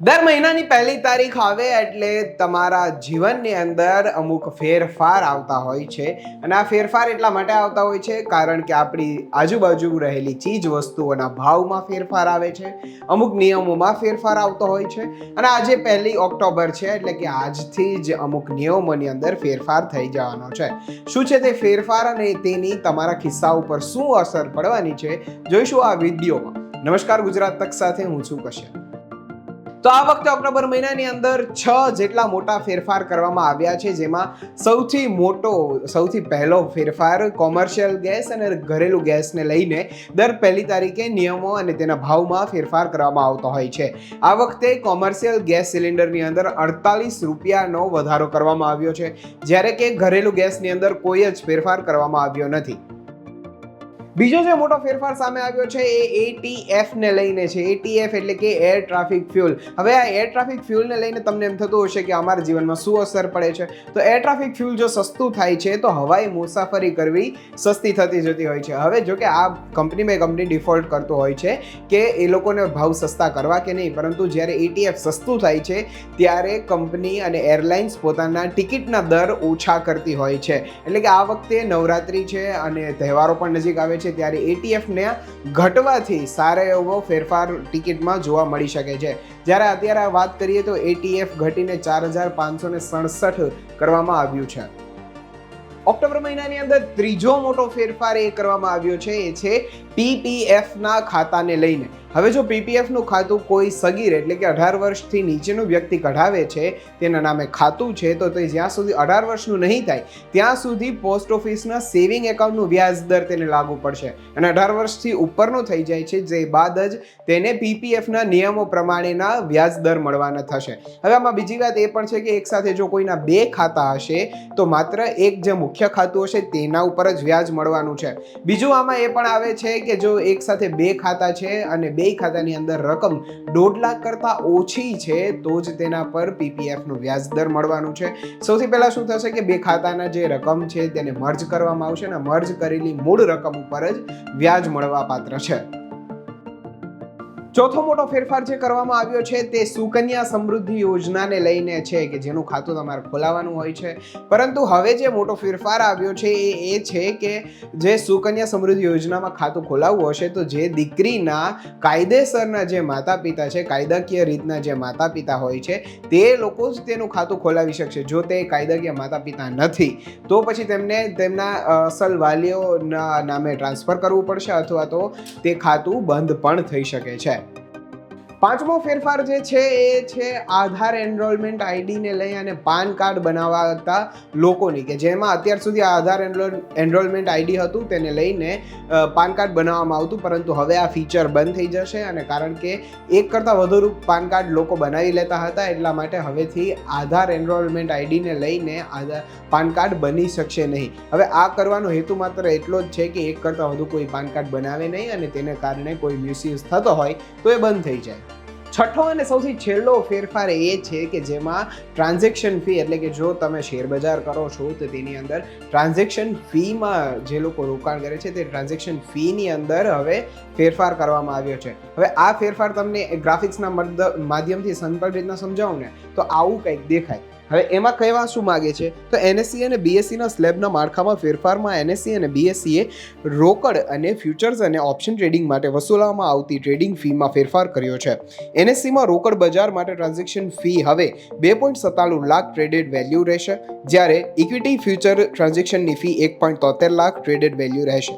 દર મહિનાની પહેલી તારીખ આવે એટલે તમારા જીવનની અંદર અમુક ફેરફાર આવતા હોય છે. અને આ ફેરફાર એટલા માટે આવતા હોય છે કારણ કે આપણી આજુબાજુ રહેલી ચીજ વસ્તુઓના ભાવમાં ફેરફાર આવે છે. અમુક નિયમોમાં ફેરફાર આવતો હોય છે. અને આજે પહેલી ઓક્ટોબર છે એટલે કે આજથી જ અમુક નિયમોની અંદર ફેરફાર થઈ જવાનો છે. શું છે તે ફેરફાર અને તેની તમારા ખિસ્સા ઉપર શું અસર પડવાની છે? જોઈશું આ વિડીયોમાં. નમસ્કાર ગુજરાત તક સાથે, હું છું કશ્યપ. તો આ વખતે ઓક્ટોબર મહિનાની અંદર છ જેટલા મોટા ફેરફાર કરવામાં આવ્યા છે, જેમાં સૌથી મોટો, સૌથી પહેલો ફેરફાર કોમર્શિયલ ગેસ અને ઘરેલું ગેસને લઈને દર પહેલી તારીખે નિયમો અને તેના ભાવમાં ફેરફાર કરવામાં આવતો હોય છે. આ વખતે કોમર્શિયલ ગેસ સિલિન્ડરની અંદર અડતાલીસ રૂપિયાનો વધારો કરવામાં આવ્યો છે, જ્યારે કે ઘરેલું ગેસની અંદર કોઈ જ ફેરફાર કરવામાં આવ્યો નથી. બીજો જે મોટો ફેરફાર સામે આવ્યો છે એ એટીએફ ને લઈને છે. એટીએફ એટલે કે એર ટ્રાફિક ફ્યુલ હવે આ એર ટ્રાફિક ફ્યુલને લઈને તમને એમ થતું હશે કે અમારા જીવનમાં શું અસર પડે છે? તો એર ટ્રાફિક ફ્યુલ જો સસ્તું થાય છે, તો હવાઈ મુસાફરી કરવી સસ્તી થતી જતી હોય છે. હવે જો કે આ કંપની મેં કંપની ડિફોલ્ટ કરતો હોય છે કે એ લોકોને ભાવ સસ્તા કરવા કે નહીં, પરંતુ જ્યારે એટીએફ સસ્તું થાય છે, ત્યારે કંપની અને એરલાઇન્સ પોતાના ટિકિટના દર ઓછા કરતી હોય છે. એટલે કે આ વખતે નવરાત્રિ છે અને તહેવારો પણ નજીક આવે છે. ત્યારે એટીએફને ઘટવાથી સારો એવો ફેરફાર ટિકિટમાં જોવા મળી શકે છે. જ્યારે અત્યારે વાત કરીએ તો એટીએફ ઘટીને ચાર હજાર પાંચસો ને સડસઠ કરવામાં આવ્યું છે. ઓક્ટોબર મહિનાની અંદર ત્રીજો મોટો ફેરફાર એ કરવામાં આવ્યો છે. એ છે પીપીએફના ખાતાને લઈને. હવે જો પીપીએફનું ખાતું કોઈ સગીર એટલે કે અઢાર વર્ષથી નીચેનું વ્યક્તિ કઢાવે છે, તેના નામે ખાતું છે, તો તે જ્યાં સુધી અઢાર વર્ષનું નહીં થાય, ત્યાં સુધી પોસ્ટ ઓફિસના સેવિંગ એકાઉન્ટનું વ્યાજ દર તેને લાગુ પડશે. અને અઢાર વર્ષથી ઉપરનું થઈ જાય છે, જે બાદ જ તેને પીપીએફના નિયમો પ્રમાણેના વ્યાજ દર મળવાના થશે. હવે આમાં બીજી વાત એ પણ છે કે એક સાથે જો કોઈના બે ખાતા હશે, તો માત્ર એક જે મુખ્ય ખાતું હશે, તેના ઉપર જ વ્યાજ મળવાનું છે. બીજું આમાં એ પણ આવે છે કે જો એક સાથે બે ખાતા છે અને બે ખાતાની અંદર રકમ દોઢ લાખ કરતાં ઓછી છે, તો જ તેના પર પીપીએફનું વ્યાજ દર મળવાનું છે. સૌથી પહેલાં શું થશે કે બે ખાતાના જે રકમ છે તેને મર્જ કરવામાં આવશે અને મર્જ કરેલી મૂળ રકમ ઉપર જ વ્યાજ મળવા પાત્ર છે. ચોથો મોટો ફેરફાર જે કરવામાં આવ્યો છે તે સુકન્યા સમૃદ્ધિ યોજનાને લઈને છે કે જેનું ખાતું તમારે ખોલાવવાનું હોય છે. પરંતુ હવે જે મોટો ફેરફાર આવ્યો છે એ એ છે કે જે સુકન્યા સમૃદ્ધિ યોજનામાં ખાતું ખોલાવવું હશે તો જે દીકરીના કાયદેસરના જે માતા પિતા છે, કાયદાકીય રીતના જે માતા પિતા હોય છે, તે લોકો જ તેનું ખાતું ખોલાવી શકશે. જો તે કાયદાકીય માતા પિતા નથી, તો પછી તેમને તેમના અસલ વાલીઓના નામે ટ્રાન્સફર કરવું પડશે અથવા તો તે ખાતું બંધ પણ થઈ શકે છે. પાંચમો ફેરફાર જે છે એ છે આધાર એનરોલમેન્ટ આઈડીને લઈ અને પાન કાર્ડ બનાવતા લોકોની કે જેમાં અત્યાર સુધી આધાર એનરોલ એનરોલમેન્ટ આઈડી હતું તેને લઈને પાન કાર્ડ બનાવવામાં આવતું, પરંતુ હવે આ ફીચર બંધ થઈ જશે અને કારણ કે એક કરતાં વધુ પાન કાર્ડ લોકો બનાવી લેતા હતા, એટલા માટે હવેથી આધાર એનરોલમેન્ટ આઈડીને લઈને આધાર પાન કાર્ડ બની શકશે નહીં. હવે આ કરવાનો હેતુ માત્ર એટલો જ છે કે એક કરતાં વધુ કોઈ પાન કાર્ડ બનાવે નહીં અને તેને કારણે કોઈ મિસયુઝ થતો હોય તો એ બંધ થઈ જાય. છઠ્ઠો અને સૌથી છેલ્લો ફેરફાર એ છે કે જેમાં ટ્રાન્ઝેક્શન ફી એટલે કે જો તમે શેર બજાર કરો છો, તો તેની અંદર ટ્રાન્ઝેક્શન ફીમાં જે લોકો રોકાણ કરે છે, તે ટ્રાન્ઝેક્શન ફીની અંદર હવે ફેરફાર કરવામાં આવ્યો છે. હવે આ ફેરફાર તમને ગ્રાફિક્સના માધ્યમથી સંપર્ક રીતના સમજાવું ને, તો આવું કંઈક દેખાય. હવે એમાં કહેવા શું માગે છે? તો એનએસસી અને બીએસસીના સ્લેબના માળખામાં ફેરફારમાં એનએસસી અને બીએસસીએ રોકડ અને ફ્યુચર્સ અને ઓપ્શન ટ્રેડિંગ માટે વસૂલવામાં આવતી ટ્રેડિંગ ફીમાં ફેરફાર કર્યો છે. એનએસસીમાં રોકડ બજાર માટે ટ્રાન્ઝેક્શન ફી હવે બે પોઈન્ટ સત્તાણું લાખ ટ્રેડેડ વેલ્યુ રહેશે, જ્યારે ઇક્વિટી ફ્યુચર ટ્રાન્ઝેક્શનની ફી એક પોઈન્ટ તોતેર લાખ ટ્રેડેડ વેલ્યુ રહેશે.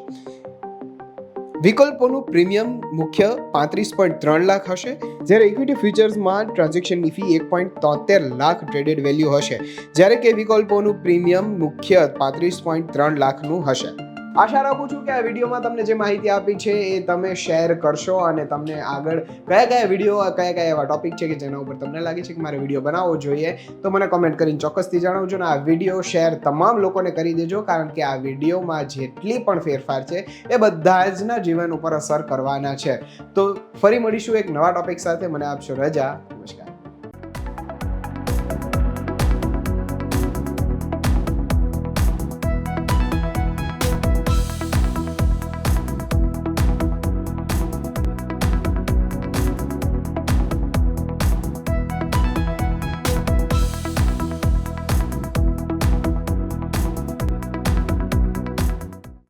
વિકલ્પોનું પ્રીમિયમ મુખ્ય પાંત્રીસ પોઈન્ટ ત્રણ લાખ હશે, જ્યારે ઇક્વિટી ફ્યુચર્સમાં ટ્રાન્ઝેક્શનની ફી એક પોઈન્ટ તોતેર લાખ ટ્રેડેડ વેલ્યુ હશે, જ્યારે કે વિકલ્પોનું પ્રીમિયમ મુખ્ય પાંત્રીસ પોઈન્ટ ત્રણ લાખનું હશે. આશા રાખું છું કે આ વિડીયોમાં તમને જે માહિતી આપી છે એ તમે શેર કરશો અને તમને આગળ કયા કયા વીડિયો, કયા કયા એવા ટોપિક છે કે જેના ઉપર તમને લાગે છે કે મારે વીડિયો બનાવવો જોઈએ, તો મને કમેન્ટ કરીને ચોક્કસથી જણાવજો અને આ વીડિયો શેર તમામ લોકોને કરી દેજો, કારણ કે આ વિડીયોમાં જેટલી પણ ફેરફાર છે, એ બધા જના જીવન ઉપર અસર કરવાના છે. તો ફરી મળીશું એક નવા ટોપિક સાથે. મને આપશો રજા. નમસ્કાર.